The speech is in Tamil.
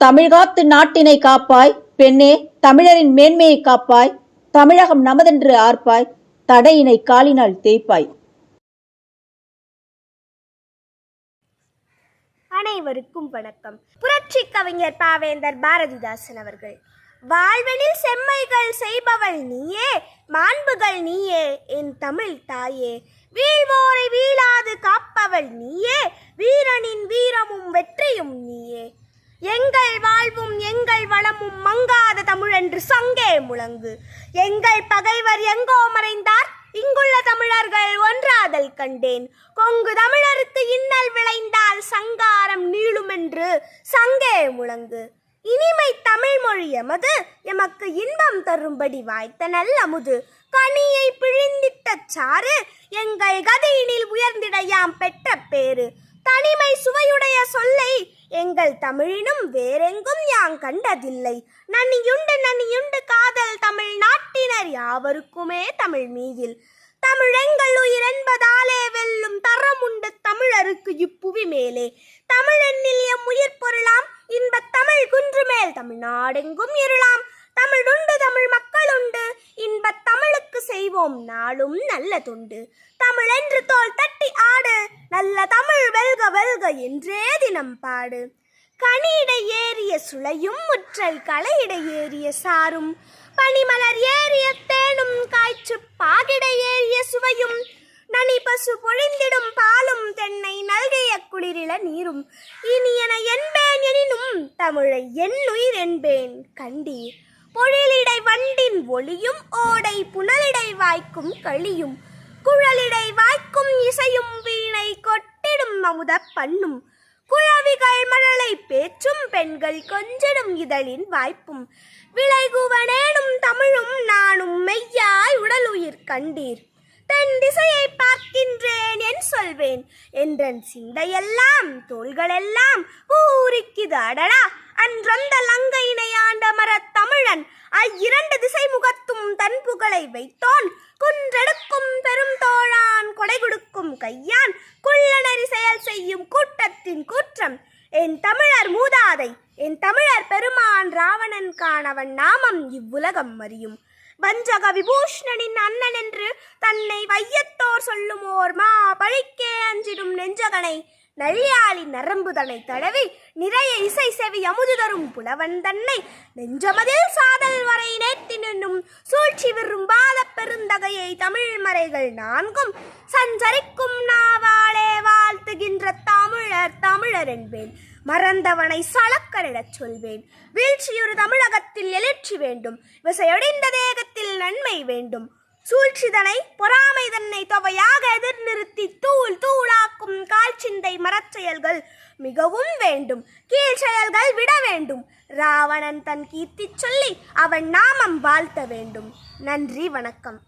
தமிழ்காத்து நாட்டினை காப்பாய் பெண்ணே தமிழரின் மேன்மையை காப்பாய் தமிழகம் நமதென்று ஆர்ப்பாய் தடையினை காலினால் தேய்ப்பாய். அனைவருக்கும் வணக்கம். புரட்சி கவிஞர் பாவேந்தர் பாரதிதாசன் அவர்கள் வாழ்வெளில் செம்மைகள் செய்பவள் நீயே மாண்புகள் நீயே என் தமிழ் தாயே. வீழ்வோரை வீழாது காப்பவள் நீயே வீரனின் வீரமும் வெற்றியும் நீ வாழ்வும் எங்கள் வளமும் மங்காத தமிழென்று சங்கே முழங்கு. எங்கள் பகைவர் எங்கோ மறைந்தார் இங்குள்ள தமிழர்கள் ஒன்றாதல் கண்டேன். கொங்கு தமிழருக்கு இன்னல் விளைந்தால் சங்காரம் நீளுமென்று சங்கே முழங்கு. இனிமை தமிழ் மொழி எமது எமக்கு இன்பம் தரும்படி வாய்த்த நல்லமுது கனியை பிழிந்திட்ட சாறு எங்கள் கதையினில் உயர்ந்திடையாம் பெற்ற பேரு தனிமை சுவையுடைய சொல்லை எங்கள் தமிழினும் வேறெங்கும் யாங் கண்டதில்லை. நன்னியுண்டு நன்னியுண்டு காதல் தமிழ் நாட்டினர் யாவருக்குமே தமிழ் மீதில். தமிழெங்கள் உயிர் என்பதாலே வெல்லும் தரமுண்டு தமிழருக்கு இப்புவி மேலே. தமிழெண்ணில் எம் உயிர் பொருளாம் இன்பத் தமிழ் குன்றுமேல் தமிழ்நாடெங்கும் இருளாம். தமிழுண்டு தமிழ் மக்களுண்டு இன்பத் தமிழுக்கு செய்வோம் நாளும் நல்ல தொண்டு தமிழென்று தோல் தட்டி ஆடு நல்ல தமிழ் வெல்க வெல்க என்றே தினம் பாடு. கனியிட ஏறிய சுளையும் முற்றல் களையிட ஏறிய சாரும். பனிமலர் ஏறிய தேனும் காய்ச்சு பாகிட ஏறிய சுவையும். நனி பசு பொழிந்திடும் பாலும் தென்னை நல்கைய குளிரில நீரும். இனியன என்பேன் எனினும் தமிழை என் உயிர் என்பேன் கண்டீர். பொழிலிடை வண்ண ஒளியும் ஓடை புனலிடை வாய்க்கும் களியும் குழலிடை வாய்க்கும் இசையும் வீணை கொட்டிடும் அமுத பண்ணும். குழவிகள் மழலை பேச்சும் பெண்கள் கொஞ்சிடும் இதழின் வாய்ப்பும். விளைகுவனேனும் தமிழும் நானும் மெய்யாய் உடலுயிர் கண்டீர். தென் திசையை பார்க்கின்றேன் என் சொல்வேன் என்றன் சிந்தையெல்லாம் தோள்களெல்லாம் பூரிக்குது அடடா அன்றந்த லங்கையினை ஆண்டமர மரத் தமிழன். ஐயிரண்டு திசை முகத்தும் தன் புகழை வைத்தோன். குன்றெடுக்கும் பெரும் தோழான் கொடை கொடுக்கும் கையான். குள்ளநரி செயல் செய்யும் கூட்டத்தின் கூற்றம். என் தமிழர் மூதாதை என் தமிழர் பெருமான் ராவணன் காணவன் நாமம் இவ்வுலகம் அறியும். வஞ்சக விபூஷணனின் அண்ணன் என்று தன்னை வையத்தோர் சொல்லுமோர். மா பழிக்கே அஞ்சிடும் நெஞ்சகனை நள்ளியாளி நரம்புதனை தடவி நிறைய இசை செவி அமுது தரும் புலவன் தன்னை நெஞ்சமதில் சாதல் வரை நேர்த்தி நின்னும் சூழ்ச்சி விரும்பாத பெருந்தகையை தமிழ் மறைகள் நான்கும். சஞ்சரிக்கும் நாவாளே வாழ்த்துகின்ற தமிழர் தமிழர் என்பேன். மறந்தவனை சளக்கரிடச் சொல்வேன். வீழ்ச்சியொரு தமிழகத்தில் எழுச்சி வேண்டும். விசையடைந்த தேகத்தில் நன்மை வேண்டும். சூழ்ச்சிதனை பொறாமை தன்னை தொகையாக எதிர் கால்சிந்தை மரச்செயல்கள் மிகவும் வேண்டும். கீழ் செயல்கள் விட வேண்டும். ராவணன் தன் கீர்த்தி சொல்லி அவன் நாமம் வாழ்த்த வேண்டும். நன்றி வணக்கம்.